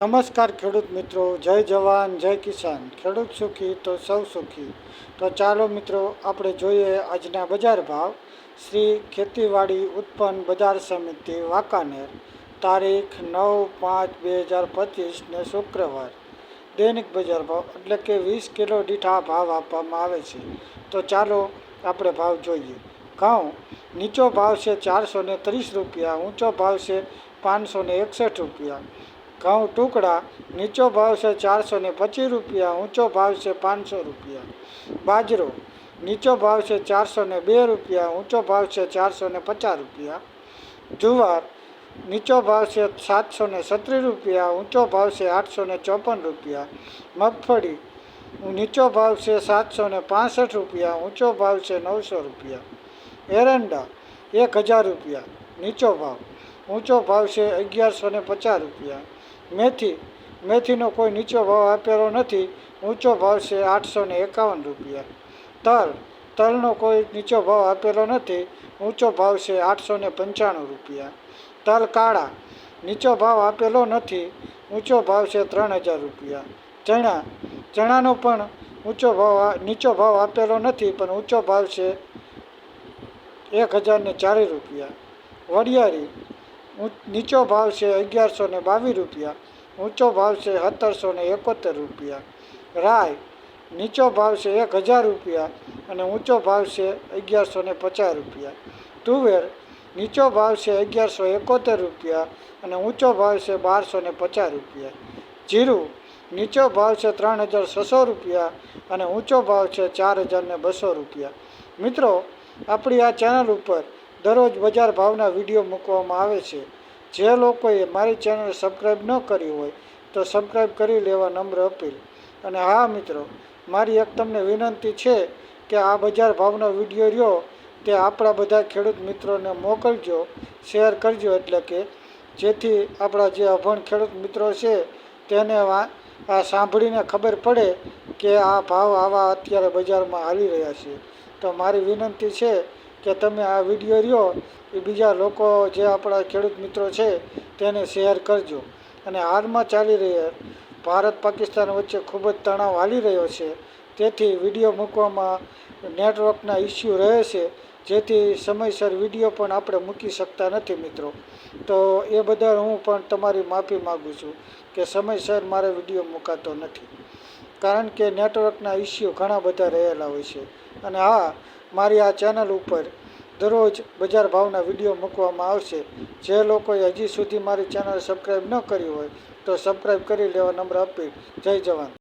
નમસ્કાર ખેડૂત મિત્રો, જય જવાન, જય કિસાન. ખેડૂત સુખી તો સૌ સુખી. તો ચાલો મિત્રો, આપણે જોઈએ આજના બજાર ભાવ. શ્રી ખેતીવાડી ઉત્પન્ન બજાર સમિતિ, વાંકાનેર. તારીખ નવ પાંચ બે હજાર પચીસને શુક્રવાર. દૈનિક બજાર ભાવ એટલે કે વીસ કિલો દીઠા ભાવ આપવામાં આવે છે. તો ચાલો આપણે ભાવ જોઈએ. ઘઉં, નીચો ભાવ છે ચારસો ત્રીસ રૂપિયા, ઊંચો ભાવ છે પાંચસો એકસઠ રૂપિયા. ઘઉં ટુકડા, નીચો ભાવ છે ચારસો ને પચીસ રૂપિયા, ઊંચો ભાવ છે પાંચસો રૂપિયા. બાજરો, નીચો ભાવ છે ચારસો ને બે રૂપિયા, ઊંચો ભાવ છે ચારસો ને પચાસ રૂપિયા. જુવાર, નીચો ભાવ છે સાતસો ને સત્રીસ રૂપિયા, ઊંચો ભાવ છે આઠસો ને ચોપન રૂપિયા. મગફળી, નીચો ભાવ છે સાતસો ને પાસઠ રૂપિયા, ઊંચો ભાવ છે નવસો રૂપિયા. એરંડા, એક હજાર રૂપિયા, નીચો ભાવ, ઊંચો ભાવ છે અગિયારસો ને પચાસ રૂપિયા. મેથી, મેથીનો કોઈ નીચો ભાવ આપેલો નથી. ઊંચો ભાવ છે આઠસો ને એકાવન રૂપિયા. તલ, તલનો કોઈ નીચો ભાવ આપેલો નથી. ઊંચો ભાવ છે આઠસો ને પંચાણું રૂપિયા. તલ કાળા, નીચો ભાવ આપેલો નથી. ઊંચો ભાવ છે ત્રણ હજાર રૂપિયા. ચણા, ચણાનો પણ ઊંચો ભાવ નીચો ભાવ આપેલો નથી, પણ ઊંચો ભાવ છે એક હજાર ને ચાલીસ રૂપિયા. ઊં- નીચો ભાવ છે અગિયારસો ને બાવીસ રૂપિયા, ઊંચો ભાવ છે સત્તરસો ને એકોતેર રૂપિયા. રાય, નીચો ભાવ છે એક હજાર રૂપિયા અને ઊંચો ભાવ છે અગિયારસો ને પચાસ રૂપિયા. તુવેર, નીચો ભાવ છે અગિયારસો એકોતેર રૂપિયા અને ઊંચો ભાવ છે બારસો ને પચાસ રૂપિયા. જીરું, નીચો ભાવ છે ત્રણ હજાર છસો રૂપિયા અને ઊંચો ભાવ છે ચાર હજાર બસો રૂપિયા. મિત્રો, આપણી આ ચેનલ ઉપર દરરોજ બજાર ભાવના વીડિયો મૂકવામાં આવે છે. જે લોકોએ મારી ચેનલ સબસ્ક્રાઈબ ન કરી હોય તો સબસ્ક્રાઈબ કરી લેવા નમ્ર અપીલ. અને હા, મિત્રો, મારી એક તમને વિનંતી છે કે આ બજાર ભાવનો વીડિયો રહ્યો, તે આપણા બધા ખેડૂત મિત્રોને મોકલજો, શેર કરજો, એટલે કે જેથી આપણા જે અભણ ખેડૂત મિત્રો છે, તેને આ સાંભળીને ખબર પડે કે આ ભાવ આવા અત્યારે બજારમાં હાલી રહ્યા છે. તો મારી વિનંતી છે કે તમે આ વીડિયો રહ્યો, એ બીજા લોકો જે આપણા ખેડૂત મિત્રો છે, તેને શેર કરજો. અને હાલમાં ચાલી રહ્યા, ભારત પાકિસ્તાન વચ્ચે ખૂબ જ તણાવ હાલી રહ્યો છે. તેથી વીડિયો મૂકવામાં નેટવર્કના ઇસ્યુ રહે છે, જેથી સમયસર વીડિયો પણ આપણે મૂકી શકતા નથી મિત્રો. તો એ બદલ હું પણ તમારી માફી માગું છું કે સમયસર મારે વીડિયો મૂકાતો નથી. કારણ કે નેટવર્કના ઇસ્યુ ઘણા બધા રહેલા હોય છે. અને હા, મારી આ ચેનલ ઉપર દરરોજ બજાર ભાવના વીડિયો મૂકવામાં આવશે. જે લોકોએ હજી સુધી મારી ચેનલ સબસ્ક્રાઈબ ન કરી હોય તો સબસ્ક્રાઈબ કરી લેવા નંબર આપી. જય જવાન.